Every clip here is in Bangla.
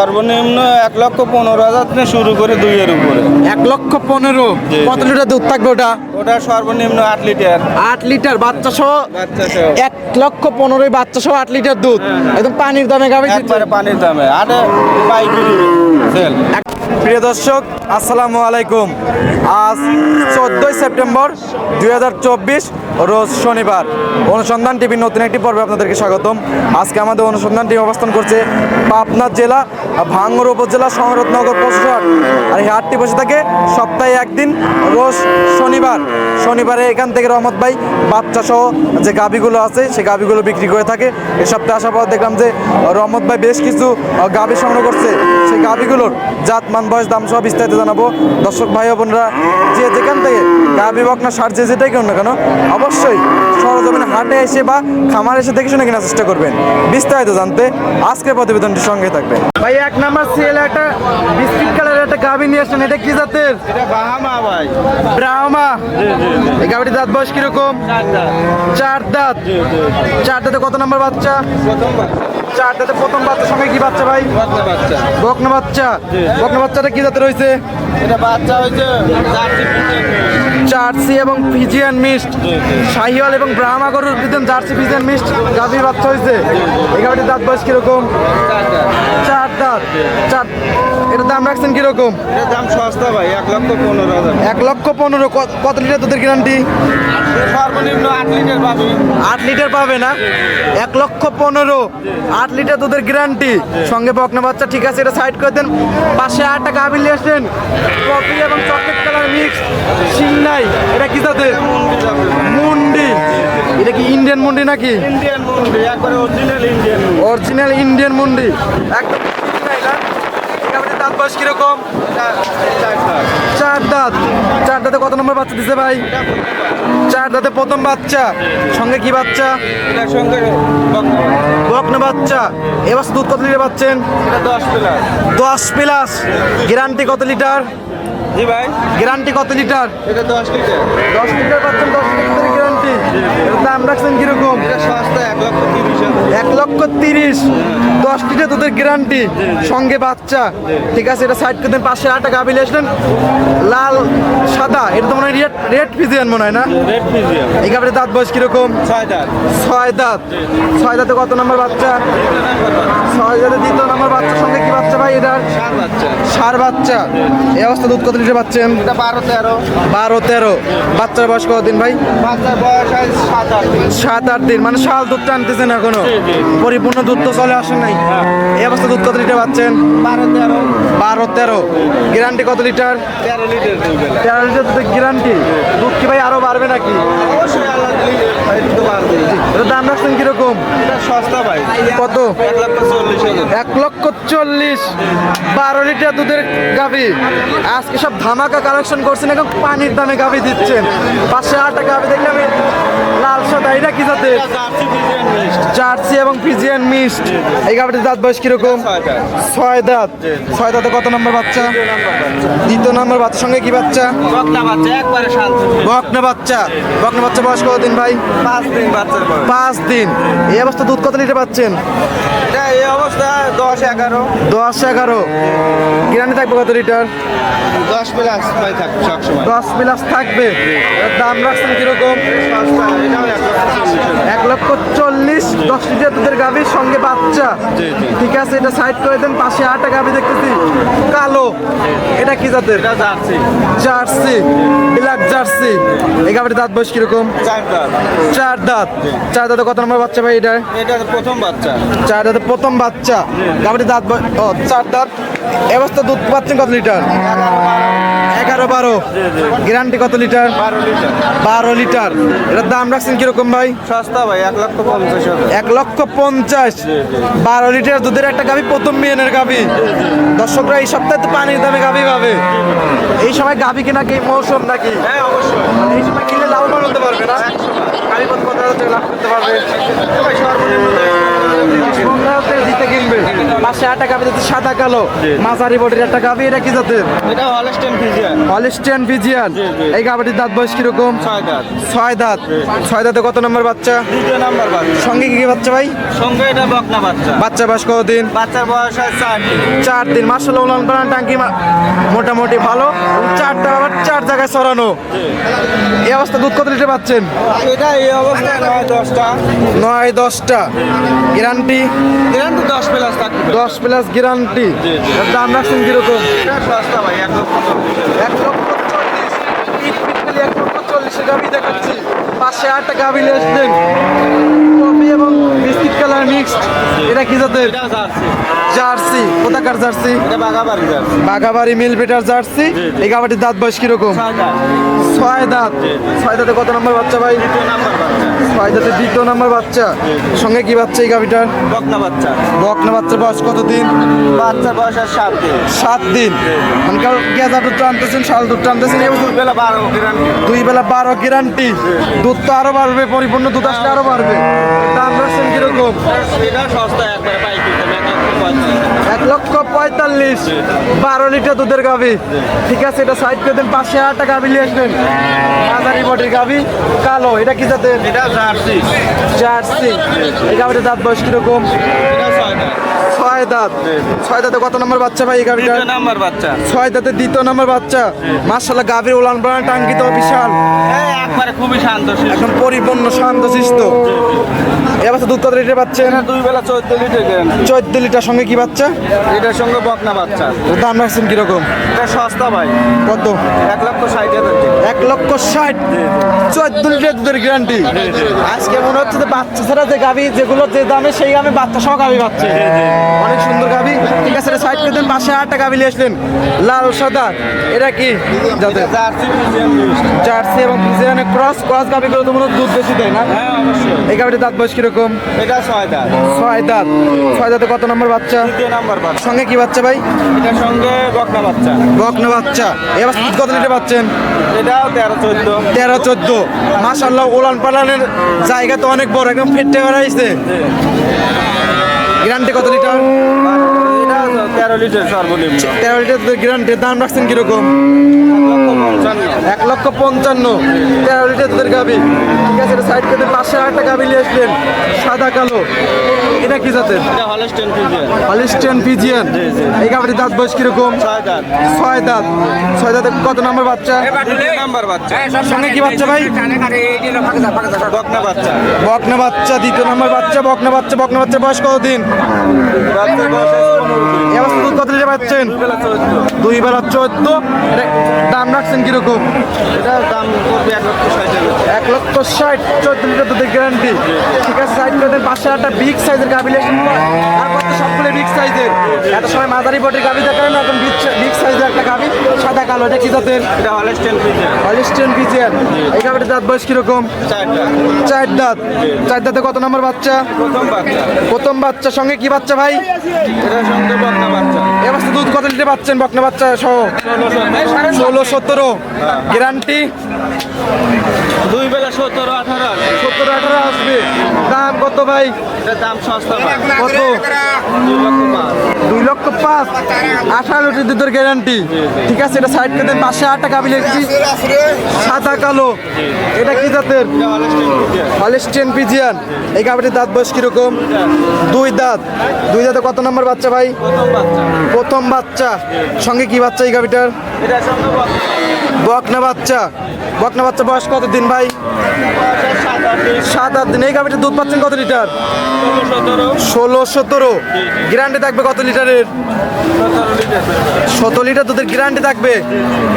সর্বনিম্ন এক লক্ষ পনেরো হাজার থেকে শুরু করে দুইয়ের উপরে। এক লক্ষ পনেরো? কত লিটার দুধ থাকবে ওটা? ওটা সর্বনিম্ন আট লিটার। আট লিটার বাচ্চা সহ? বাচ্চা সহ। এক লক্ষ পনেরোই বাচ্চা সহ আট লিটার দুধ? একদম পানির দামে গাবি একবারে পানির দামে। আটে পাইকারি সেল। প্রিয় দর্শক আসসালামু আলাইকুম। আজ চোদ্দোই সেপ্টেম্বর দুই হাজার চব্বিশ রোজ শনিবার। অনুসন্ধান টিভির নতুন একটি পর্বে আপনাদেরকে স্বাগতম। আজকে আমাদের অনুসন্ধান টিম অবস্থান করছে পাবনা জেলা ভাঙ্গর উপজেলা শহরতনগর পশুহাট। আর এই হাটটি বসে থাকে সপ্তাহে একদিন, রোজ শনিবার। শনিবারে এখান থেকে রহমত ভাই বাচ্চা সহ যে গাভীগুলো আছে, সেই গাভীগুলো বিক্রি করে থাকে। এ সপ্তাহে আসার পর দেখলাম যে রহমত ভাই বেশ কিছু গাভী সংগ্রহ করছে। সেই গাবিগুলোর জাত মান বয়স দাম সব বিস্তারিত জানাব। দর্শক ভাই ও বোনরা যে যেখান থেকে গাবি বকনা সার যে যেটাই কেন না কেন অবশ্যই সরজমিনে হাটে এসে বা খামার এসে দেখে শুনে কেনার চেষ্টা করবেন। বিস্তারিত জানতে আজকের প্রতিবেদনটি সঙ্গে থাকবে ভাই এক নাম্বার সিএল একটা বিস্কিট কালারের একটা গাবি নিয়ে আসছেন। এটা কি জাতের? এটা বাহামা ভাই। ব্রাহ্মা এই গাবিটির দাঁত বয়স কীরকম? চার দাঁত। চার দাঁতে। কত নাম্বার বাচ্চা? প্রথম চার দাঁতে প্রথম বাচ্চার সঙ্গে কি বাচ্চা ভাই? বাচ্চা বাচ্চা। বকনা বাচ্চা। বকনা বাচ্চাটা কি জাতের রয়েছে এটা বাচ্চা হয়েছে জার্সি এবং ফিজিয়ান মিস্ট। শাহিওয়াল এবং ব্রাহ্মা গরুর দিতেন জার্সি ফিজিয়ান মিস্ট গাভীর বাচ্চা হয়েছে এই গাভীটির দাঁত বয়স কীরকম? চার দাঁত। চার এটার দাম রাখছেন কীরকম? এটার দাম সস্তা ভাই এক লক্ষ পনেরো হাজার। এক লক্ষ পনেরো। কত লিটার দুধের গ্যারান্টি? সর্বনিম্ন আট লিটার পাবি। আট লিটার পাবে না? এক লক্ষ পনেরো। আট লিটার দুধের গ্যারান্টি সঙ্গে বকনা বাচ্চা ঠিক আছে এটা সাইড করে দেন। পাশে আটটা গাভীর নিয়ে আসেন কফি এবং চকলেট কালার মিক্স সিংনাই এটা কি সাথে মুন্ডি। এটা কি ইন্ডিয়ান মুন্ডি নাকি? ইন্ডিয়ান মুন্ডি একবারে অরিজিনাল ইন্ডিয়ান অরিজিনাল ইন্ডিয়ান মুন্ডি। একদম সিংনাই না এই গাভীটির দাঁত বয়স কীরকম? চার দাঁত। চার দাঁতে কত নম্বর বাচ্চা দিছে ভাই? চার দাঁতে প্রথম বাচ্চা। সঙ্গে কি বাচ্চা? সঙ্গে বকনা। বাচ্চা। এবার দুধ কত লিটার পাচ্ছেন? এটা দশ প্লাস। দশ প্লাস। গ্যারান্টি কত লিটার? জি ভাই। গ্যারান্টি কত লিটার? এটা দশ লিটার। দশ লিটার পাচ্ছেন দশ দাম রাখছেন কীরকম? এটা এক লক্ষ তিরিশ দশ লিটার দুধের গ্যারান্টি সঙ্গে বাচ্চা। ঠিক আছে এটা সাইড করে দেন পাশে আটটা গাবিল আসলেন। লাল সাদা। এটা তো মনে হয় রেড রেড ফিজিয়ান মনে হয় না? এই গাবির দাঁত বয়স কীরকম? ছয় দাঁত। ছয় দাঁত। ছয় দাঁতে কত নম্বর বাচ্চা? ছয় দাঁতে দ্বিতীয় নম্বর বাচ্চার সঙ্গে কি বাচ্চা ভাই এটার? সার বাচ্চা। এই অবস্থা দুধ কত লিটার পাচ্ছেন? এটা বারো তেরো। বারো তেরো। বাচ্চার বয়স কতদিন ভাই? বাচ্চার বয়স সাত আট দিন। মানে শাল দুধ টানতেছেন এখনও? পরিপূর্ণ দুধ তো চলে আসেন নাই। এই অবস্থা দুধ কত লিটার পাচ্ছেন? বারো তেরো। বারো তেরো। গ্যারান্টি কত লিটার? তেরো লিটার তেরো লিটার গ্যারান্টি? দুধ কি ভাই আরও বাড়বে নাকি? অবশ্যই এটার দাম রাখছেন কীরকম? এটা সস্তা ভাই। কত? এক লক্ষ চল্লিশ। বারো লিটার দুধের গাভি। আজকে সব ধামাকা কালেকশন করছেন এখন পানির দামে গাভি দিচ্ছেন। পাঁচশো আটটা গাভি দেখলাম লাল সাদা এটা কি জাতের? এটা জার্সি এবং ফিজিয়ান মিক্সড। এই গাভিটির দাঁত বয়স কীরকম? ছয় দাঁত। ছয় দাঁত। কত নম্বর বাচ্চা? দ্বিতীয় নম্বর বাচ্চার সঙ্গে কি বাচ্চা? বকনা বাচ্চা বকনা বাচ্চা। বকনা বাচ্চা বয়স কতদিন ভাই? পাঁচ দিন বয়স। পাঁচ দিন। এই অবস্থা দুধ কত লিটার পাচ্ছেন? এই অবস্থা দশ এগারো। দশ এগারো। গ্যারান্টি থাকবে কত লিটার? দশ প্লাস থাকবে সবসময় দশ প্লাস থাকবে। দাম রাখছেন কীরকম? এক লক্ষ চল্লিশ। দশ লিটার দুধের গাভীর সঙ্গে বাচ্চা। ঠিক আছে এটা সাইড করে দেন পাশে আটটা গাভী দেখতেছি। কালো। এটা কি জাতের? জার্সি। জার্সি। Black Jersey. এই গাভীর দাঁত বয়স কীরকম? চার দাঁত। চার দাঁত। চার দাঁতে কত নম্বর বাচ্চা ভাই এটা এটা প্রথম বাচ্চা। চার দাঁতে প্রথম বাচ্চা। গাভীর দাঁত ও চার দাঁত। এ অবস্থা দুধ পাচ্ছেন কত লিটার? এগারো বারো। গ্যারান্টি কত লিটার? বারো লিটার। এটার দাম রাখছেন কীরকম ভাই? সস্তা ভাই এক লক্ষ পঞ্চাশ এক লক্ষ পঞ্চাশ। বারো লিটার দুধের একটা গাভী প্রথম বিয়ানের গাভি। দর্শকরা এই সপ্তাহে তো পানির দামে গাভী পাবে। এই সময় গাভি কেনা কি মৌসুম নাকি? হ্যাঁ অবশ্যই। এই সময় কিনলে লাভবান হতে পারবে না? গাভি কত কত লাভ করতে পারবে। সর্বনিম্ন কিনবে সাদা কালো মাঝারি বডির একটা এটা কি জাতের? এটা হলস্টেন ফিজিয়ান হলিস্টিয়ান ফিজিয়ান এই দাঁত বয়স কীরকম? ছয় দাঁত। ছয় দাঁত। ছয় দাঁতে কত নম্বর বাচ্চা? দ্বিতীয় নাম্বার বাচ্চা। সঙ্গে কি কি বাচ্চা ভাই? সঙ্গে এটা বকনা বাচ্চা। বাচ্চা বয়স কতদিন? বাচ্চার বয়স হয় চার দিন। চার দিন। মার্শাল উলান পালান টাঙ্কি মোটামুটি ভালো। চারটা আবার চার জায়গায় সরানো এই অবস্থা দুধ কত লিটার পাচ্ছেন? এটা এই অবস্থায় নয় দশটা। নয় দশটা। গ্যারান্টি। গ্যারান্টি দশ প্লাস থাকবে। দশ প্লাস গ্যারান্টি। দাম রাখছেন কীরকম? এক লক্ষ চল্লিশ। এক লক্ষ গাভি দেখাচ্ছি। পাশে আটটা গাভি নিয়ে কফি এবং বিস্কিট কালার মিক্সড এটা কি জাতের? জার্সি। কোথাকার জার্সি? এটা বাগাবাড়ি জার্সি। বাঘাবাড়ি মিল বেটার জার্সি এই গাভাটির দাঁত বয়স কীরকম? ছয় দাঁত। ছয় দাঁত। কত নম্বর বাচ্চা ভাই? দ্বিতীয় নাম্বার বাচ্চা। ছয় দাঁতে দ্বিতীয় নম্বর বাচ্চা। সঙ্গে কি বাচ্চা এই গাভিটার বকনা বাচ্চা। বকনা বাচ্চার বয়স কত দিন বাচ্চার বয়স আর সাত দিন। সাত দিন। মানে কারও গেজা দুধ টানতেছেন শাল দুধ টানতেছেন এই দুধ বেলা বারো গ্যারান্টি দুই বেলা বারো গ্যারান্টি দুধ তো আরও বাড়বে পরিপূর্ণ দুধ আসলে আরও বাড়বে। এটা সস্তা একবারে পাইকি এক লক্ষ পঁয়তাল্লিশ। বারো লিটার দুধের গাভি। ঠিক আছে এটা সাইড করে দেন পাঁচশো হাজার গাভি নিয়ে আসবেন। মাঝারি বডির গাভি কালো এটা কি জাতের? এটা জার্সি। জার্সি। এই গাভিটার দাঁত বয়স কীরকম? ছয় দাঁত। ছয় দাঁত কত নম্বর বাচ্চা ভাই দ্বিতীয় নাম্বার বাচ্চা। ছয় দাঁতে দ্বিতীয় নম্বর বাচ্চা। মার্শাল্লাহ গাভীর উলান পালান টাঙ্কি তো বিশাল একবারে খুবই শান্ত। এখন পরিপূর্ণ শান্ত শিষ্ট এবার দুধ কত লিটার পাচ্ছেন দুই বেলা চোদ্দ লিটার চোদ্দ লিটার সঙ্গে কি বাচ্চা? এটার সঙ্গে বকনা বাচ্চা। দাম রাখছেন কীরকম? এটা সস্তা ভাই। কত? এক লক্ষ ষাট হাজার এক লক্ষ ষাট? চোদ্দ লিটার দুধের গ্যারান্টি আজকে মনে হচ্ছে যে বাচ্চা ছাড়া যে গাভি যেগুলো যে দামে সেই দামে বাচ্চা সহ গাভি পাচ্ছে অনেক সুন্দর গাভি ঠিক আছে সাইড করে দেন পাশে আটটা গাভি নিয়ে আসলেন। লাল সাদা। এটা কি? এটা জার্সি এবং ফ্রিজিয়ানের ক্রস ক্রস গাভিগুলো তো হয় দুধ বেশি দেয় না? হ্যাঁ এই গাভিটির দাঁত বয়স কীরকম? এটা ছয় দাঁত। ছয় দাঁত। ছয় দাঁতে কত নম্বর বাচ্চা? নাম্বার বাচ্চা। সঙ্গে কি বাচ্চা ভাই? এটার সঙ্গে বকনা বাচ্চা। বকনা বাচ্চা। এবার কত লিটার পাচ্ছেন? এটাও তেরো চোদ্দ। তেরো চোদ্দ। মাসাল্লাহ ওলান পালানের জায়গা তো অনেক বড় একদম ফিটতে বেড়াইছে। গ্যারান্টি কত লিটার? তেরো লিটার সর্বনিম্ন। তেরো লিটার গ্যারান্টির দাম রাখছেন কীরকম? এক লক্ষ লক্ষ পঞ্চান্ন। তেরো লিটার দুধের গাবি ঠিক আছে সাইড করে পাঁচশো একটা গাবি নিয়ে আসলেন সাদা কালো। এটা কি জাতের? এটা হলস্টেন পিজিয়ান এই গাবিটির দাঁত বয়স কীরকম? ছয় দাঁত। ছয় দাঁত। কত নম্বর বাচ্চা? নাম্বার বাচ্চা। সঙ্গে কি বাচ্চা ভাই? বকনা বাচ্চা। বকনা বাচ্চা দ্বিতীয় নম্বর বাচ্চা বকনা বাচ্চা বকনা বাচ্চা বয়স কতদিন? বাচ্চার বয়স দুধ কত লিটার পাচ্ছেন। দুই বেলা চোদ্দ। এটা দাম রাখছেন কীরকম? এটার দাম পড়বে এক লক্ষ ষাট এক লক্ষ ষাট চোদ্দ লিটার দুধের গ্যারান্টি ঠিক আছে সাইড করে দেন পাঁচশো একটা বিগ সাইজের গাভি লেখেন। আর কত সবগুলো বিগ সাইজের এত সময় মাঝারি বটির গাভি দেখালেন এখন বিগ সাইজের একটা গাভি। সাদা কালো এটা কি জাতের? এটা হলস্টেন ফ্রিজিয়ান হলিস্টিয়ান পিজিয়ান এই গাভিটার দাঁত বয়স কীরকম? চার দাঁত। চার দাঁতে। কত নম্বর বাচ্চা? প্রথম বাচ্চা। প্রথম বাচ্চা। সঙ্গে কি বাচ্চা ভাই? এটার সঙ্গে বকনা বাচ্চা দুধ কত লিটার পাচ্ছেন? বকনা বাচ্চা সহ? ষোলো সতেরো। গ্যারান্টি? দুই বেলা সতেরো আঠারো সত্তর আঠারো আসবে। দাম কত ভাই? দাম সস্তা কত? দুই লক্ষ পাঁচ, আঠারো লিটার দুধের গ্যারান্টি ঠিক আছে, এটা সাইড করে পাঁচশো আট টাকা আমি লিখছি। সাদা, কালো। এটা কি জাতের? এটা হলিস্টিয়ান পিজিয়ান এই গাভিটির দাঁত বয়স কীরকম? দুই দাঁত। দুই দাঁতে কত নম্বর বাচ্চা ভাই? প্রথম বাচ্চা। সঙ্গে কি বাচ্চা এই গাভিটার? বকনা বাচ্চা। বকনা বাচ্চা বয়স কত দিন ভাই? সাত আট দিন, এই গাভিটার দুধ পাচ্ছেন কত লিটার? ষোলো সতেরো। গ্যারান্টি থাকবে কত লিটারের? সতেরো লিটার দুধের গ্যারান্টি থাকবে।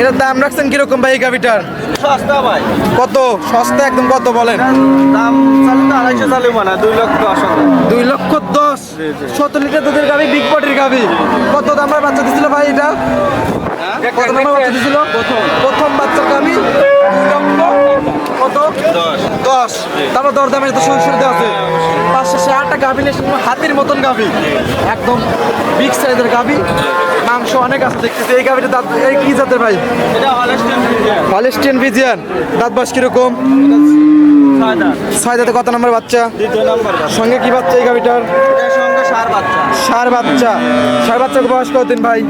এটার দাম রাখছেন কীরকম ভাই এই গাভিটার? ভাই। কত? সস্তা একদম কত বলেন? দাম দুই লক্ষ দশ সতেরো লিটার দুধের গাভি বিগ বডির গাভি। কত দামের বাচ্চা দিছিল ভাই এটা? কত দামের বাচ্চা দিছিল প্রথম। প্রথম বাচ্চার গাভি দুই লক্ষ কত? দশ। তারপর দর দামের তো শুরুতে আছে। পাঁচশো সে আটটা গাভি নিয়ে হাতির মতন গাভি। একদম বিগ সাইজের গাভি। মাংস অনেক আছে দেখতেছি। এই গাভিটা দাঁত এই কি জাতের ভাই? এটা হলস্টেন ভিজিয়ান দাঁত বাস কীরকম? ছয় দাঁতে কত নম্বর বাচ্চা? সঙ্গে কি বাচ্চা এই গাভিটার? সার বাচ্চা। সার বয়স কতদিন ভাই?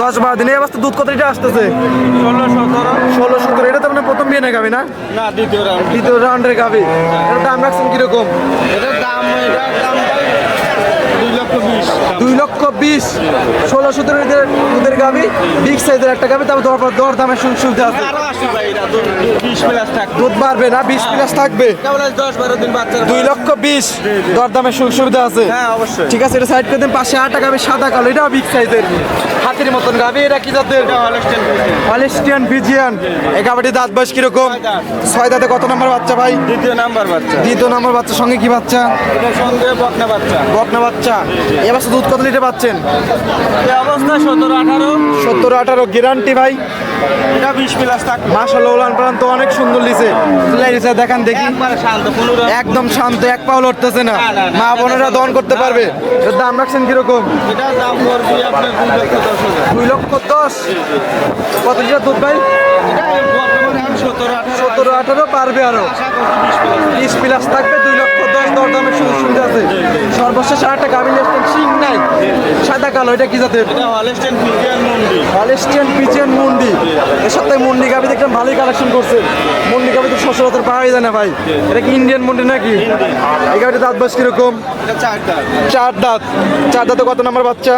দশ বারো দিন। এই অবস্থা দুধ কত লিটার আসতেছে? ষোলো সতেরো। ষোলো সতেরো। এটা তো মানে প্রথম বিয়ে গাবি না? না দ্বিতীয় রাউন্ড। দ্বিতীয় রাউন্ডের গাবি এটার দাম রাখছেন কীরকম? এটার দাম দাম দুই লক্ষ বিশ। ষোলো সতেরো লিটার দুধের গাবি বিগ সাইজের একটা গাবি তারপর দর দর দামের সুযোগ সুবিধা আছে। থাকবে। দুধ বাড়বে না বিশ প্লাস থাকবে। দিন বাচ্চার দুই লক্ষ বিশ দর দামের সুযোগ সুবিধা আছে। হ্যাঁ অবশ্যই। ঠিক আছে এটা সাইড করে দিন পাশে আটটা গাবি সাদা কালো এটাও বিগ সাইজের হাতির মতন গাবি এটা কি জাতের? হলিস্টিয়ান ভিজিয়ান এই গাবিটি দাঁত বয়স কীরকম? ছয় দাঁতে। কত নম্বর বাচ্চা ভাই? দ্বিতীয় নাম্বার বাচ্চা। দ্বিতীয় নম্বর বাচ্চার সঙ্গে কি বাচ্চা? সঙ্গে বকনা বাচ্চা। বকনা বাচ্চা। এবার দুধ কত লিটার পাচ্ছেন? এই অবস্থা সতেরো আঠারো। সত্তর আঠারো গ্যারান্টি ভাই। এটা বিশ প্লাস থাকবে মাসাল্লাহ উলান পালান তো অনেক সুন্দর লিছে লিছে দেখান দেখি। একদম শান্ত এক পাও লড়তেছে না। মা বোনেরা দহন করতে পারবে। এর দাম রাখছেন কীরকম? এটার দাম পড়বে আপনার দুই লক্ষ দশ কত লিটার দুধ ভাই? এটা সতেরো আঠারো সতেরো পারবে আরও। বিশ প্লাস থাকবে দুই লক্ষ দশ দর দামের সুযোগ সুবিধা আছে। সর্বশেষ আরেকটা গাভি লেস্টেন সিং নাই সাদা কালো এটা কি জাতের? এটা হলস্টেন মন্ডি এর সপ্তাহে মুন্ডি গাভি দেখলাম ভালোই কালেকশন করছে। মুন্ডি গাভি তো সচরাচর পাওয়াই যায় না ভাই। এটা কি ইন্ডিয়ান মুন্ডি নাকি? এই গাভিটা দাঁত বাস কীরকম? চার দাঁত। চার দাঁতে। কত নম্বর বাচ্চা?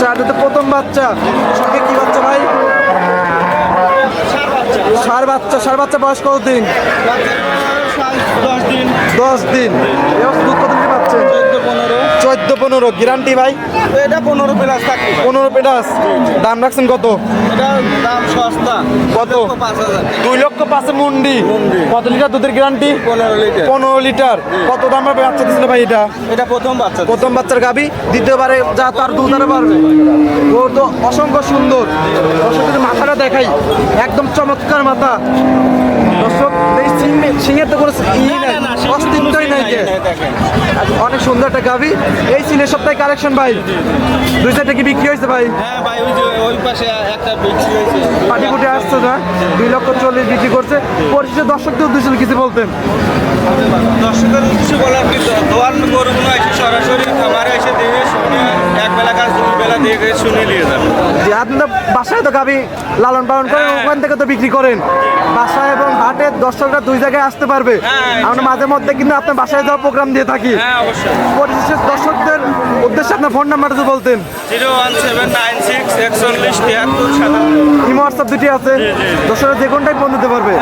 চার দাঁতে প্রথম বাচ্চা। সঙ্গে কি বাচ্চা ভাই? সার বাচ্চা। সার বাচ্চা। বয়স কত দিন সাল দশ দিন। দশ দিন। এবার দুধ চোদ্দ পনেরো গ্যারান্টি ভাই? এটা পনেরো প্লাস থাকবে। পনেরো পেটাস দাম রাখছেন কত? এটা দাম সস্তা কত? দুই লক্ষ পাঁচে মুন্ডি। কত লিটার দুধের গ্যারান্টি পনেরো লিটার। পনেরো লিটার। কত দাম পাবে বাচ্চা দিছিল ভাই এটা? এটা প্রথম বাচ্চা প্রথম বাচ্চার গাবি দ্বিতীয়বারে যা তার দুধ আরও পারবে ও তো অসংখ্য সুন্দর। দর্শক যদি মাথাটা দেখাই। একদম চমৎকার মাথা। দর্শক সিং- সিংহের তো কোনো অস্তিত্বই নাই দেখেন। অনেক সুন্দর একটা গাবি এই সিনের সপ্তাহে কালেকশন ভাই। দুই সাইডে কি বিক্রি হয়েছে ভাই। হ্যাঁ ভাই ওই যে ওই পাশে একটা বিক্রি হয়েছে। পাটি ফুটে আসছে না দুই লক্ষ চল্লিশ বিক্রি করছে। পরিশেষে দর্শকদের উদ্দেশ্যে কিছু বলতেন। দর্শকদের উদ্দেশ্যে বলার কি দোয়ান গরুগুলো এসে সরাসরি খামারে এসে দেখে শুনে এক বেলা কাজ দুই বেলা দেখে শুনে নিয়ে যাবে। আপনি তো বাসায় তো গাবি লালন পালন করেন হ্যাঁ। ওখান থেকে তো বিক্রি করেন। বাসায় এবং হাটে দর্শকরা দুই জায়গায় আসতে পারবে। হ্যাঁ, আমরা মাঝে মধ্যে কিন্তু আপনার বাসায় যাওয়ার প্রোগ্রাম দিয়ে থাকি। হ্যাঁ পরিশেষে দর্শকদের উদ্দেশ্যে আপনার ফোন নাম্বারটা তো বলতেন। Zero one seven nine six একচল্লিশ তিয়াত্তর সাতাত্তর। হোয়াটসঅ্যাপ দুটি আছে। দর্শকরা যে কোনটাই ফোন দিতে পারবে।